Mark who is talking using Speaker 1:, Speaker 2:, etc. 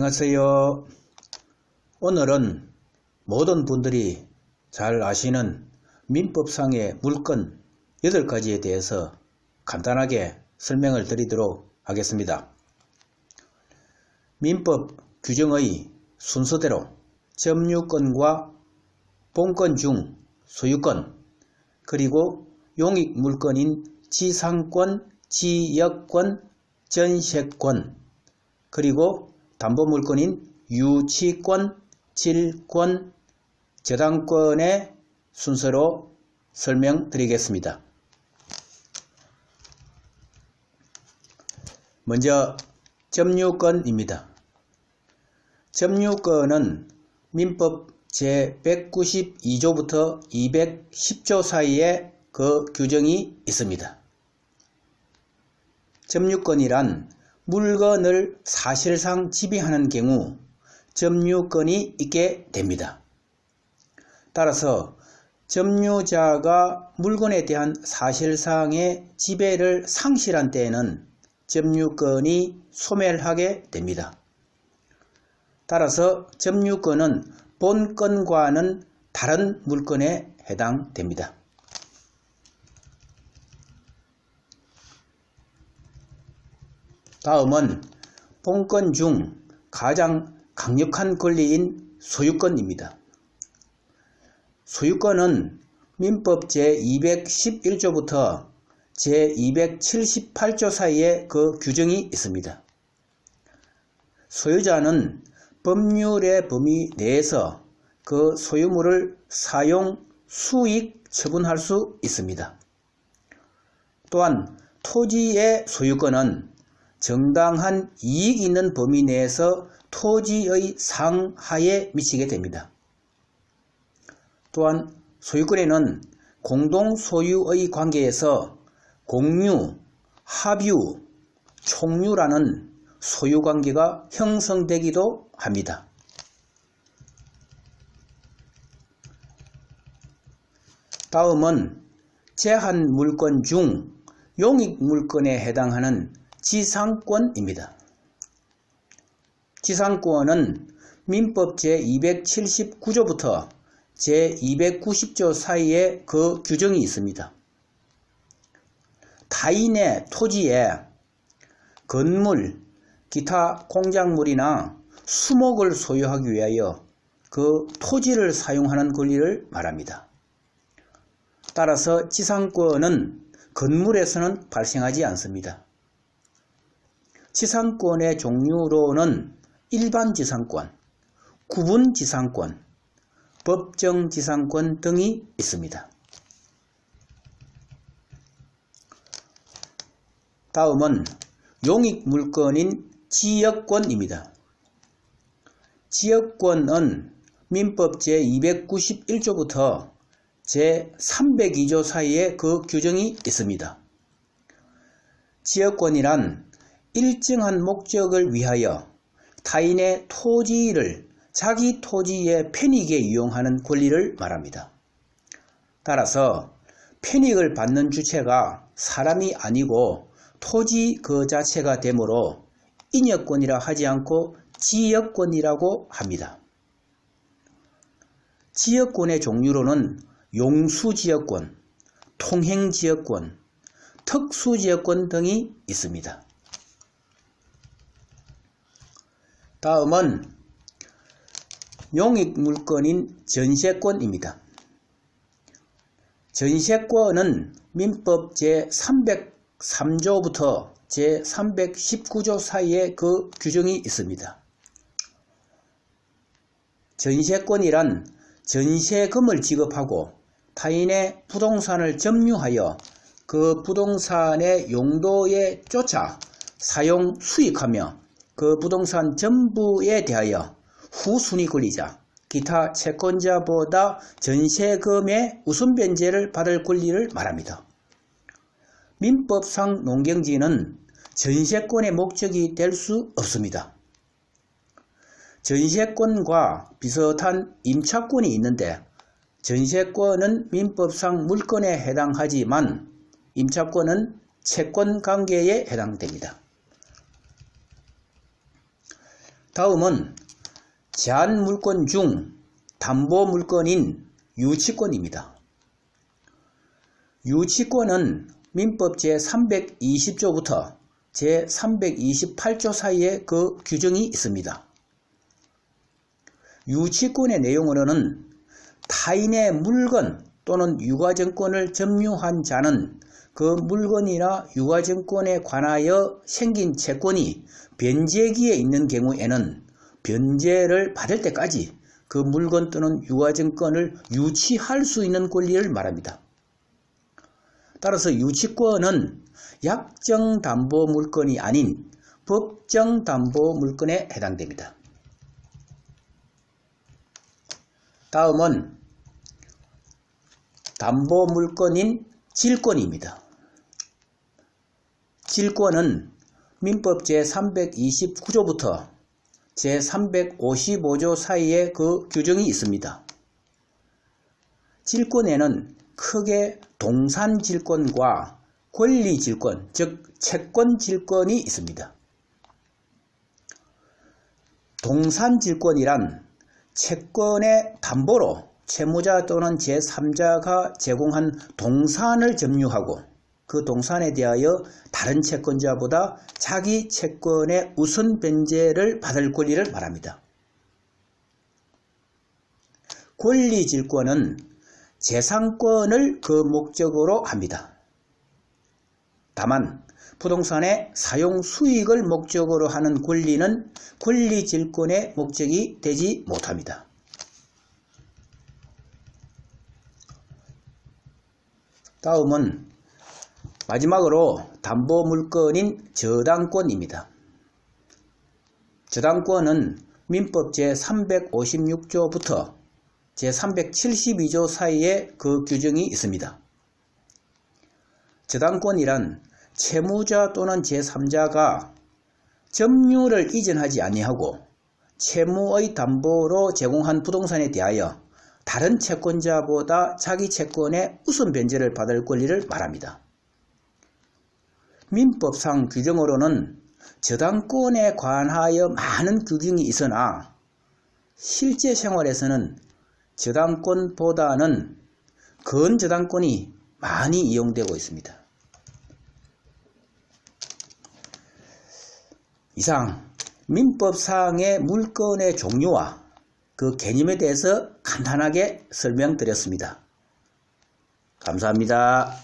Speaker 1: 안녕하세요. 오늘은 모든 분들이 잘 아시는 민법상의 물건 8가지에 대해서 간단하게 설명을 드리도록 하겠습니다. 민법 규정의 순서대로 점유권과 본권 중 소유권 그리고 용익 물건인 지상권, 지역권, 전세권 그리고 담보물건인 유치권, 질권, 저당권의 순서로 설명드리겠습니다. 먼저 점유권입니다. 점유권은 민법 제192조부터 210조 사이에 그 규정이 있습니다. 점유권이란 물건을 사실상 지배하는 경우 점유권이 있게 됩니다. 따라서 점유자가 물건에 대한 사실상의 지배를 상실한 때에는 점유권이 소멸하게 됩니다. 따라서 점유권은 본건과는 다른 물건에 해당됩니다. 다음은 본권 중 가장 강력한 권리인 소유권입니다. 소유권은 민법 제211조부터 제278조 사이에 그 규정이 있습니다. 소유자는 법률의 범위 내에서 그 소유물을 사용, 수익, 처분할 수 있습니다. 또한 토지의 소유권은 정당한 이익 있는 범위 내에서 토지의 상하에 미치게 됩니다. 또한 소유권에는 공동 소유의 관계에서 공유, 합유, 총유라는 소유 관계가 형성되기도 합니다. 다음은 제한 물건 중 용익 물건에 해당하는 지상권입니다. 지상권은 민법 제279조부터 제290조 사이에 그 규정이 있습니다. 타인의 토지에 건물, 기타 공작물이나 수목을 소유하기 위하여 그 토지를 사용하는 권리를 말합니다. 따라서 지상권은 건물에서는 발생하지 않습니다. 지상권의 종류로는 일반 지상권, 구분 지상권, 법정 지상권 등이 있습니다. 다음은 용익 물건인 지역권입니다. 지역권은 민법 제291조부터 제302조 사이에 그 규정이 있습니다. 지역권이란 일정한 목적을 위하여 타인의 토지를 자기 토지에 편익에 이용하는 권리를 말합니다. 따라서 편익을 받는 주체가 사람이 아니고 토지 그 자체가 되므로 인여권이라 하지 않고 지역권이라고 합니다. 지역권의 종류로는 용수지역권, 통행지역권, 특수지역권 등이 있습니다. 다음은 용익 물건인 전세권입니다. 전세권은 민법 제303조부터 제319조 사이에 그 규정이 있습니다. 전세권이란 전세금을 지급하고 타인의 부동산을 점유하여 그 부동산의 용도에 쫓아 사용 수익하며 그 부동산 전부에 대하여 후순위 권리자, 기타 채권자보다 전세금의 우선 변제를 받을 권리를 말합니다. 민법상 농경지는 전세권의 목적이 될 수 없습니다. 전세권과 비슷한 임차권이 있는데 전세권은 민법상 물건에 해당하지만 임차권은 채권 관계에 해당됩니다. 다음은 제한 물권 중 담보 물권인 유치권입니다. 유치권은 민법 제320조부터 제328조 사이에 그 규정이 있습니다. 유치권의 내용으로는 타인의 물건 또는 유가증권을 점유한 자는 그 물건이나 유가증권에 관하여 생긴 채권이 변제기에 있는 경우에는 변제를 받을 때까지 그 물건 또는 유가증권을 유치할 수 있는 권리를 말합니다. 따라서 유치권은 약정 담보 물건이 아닌 법정 담보 물건에 해당됩니다. 다음은 담보 물건인 질권입니다. 질권은 민법 제329조부터 제355조 사이에 그 규정이 있습니다. 질권에는 크게 동산 질권과 권리 질권, 즉 채권 질권이 있습니다. 동산 질권이란 채권의 담보로 채무자 또는 제3자가 제공한 동산을 점유하고 그 동산에 대하여 다른 채권자보다 자기 채권의 우선 변제를 받을 권리를 말합니다. 권리질권은 재산권을 그 목적으로 합니다. 다만 부동산의 사용 수익을 목적으로 하는 권리는 권리질권의 목적이 되지 못합니다. 다음은 마지막으로 담보 물건인 저당권입니다. 저당권은 민법 제356조부터 제372조 사이에 그 규정이 있습니다. 저당권이란 채무자 또는 제3자가 점유를 이전하지 아니하고 채무의 담보로 제공한 부동산에 대하여 다른 채권자보다 자기 채권의 우선 변제를 받을 권리를 말합니다. 민법상 규정으로는 저당권에 관하여 많은 규정이 있으나 실제 생활에서는 저당권보다는 근저당권이 많이 이용되고 있습니다. 이상 민법상의 물건의 종류와 그 개념에 대해서 간단하게 설명드렸습니다. 감사합니다.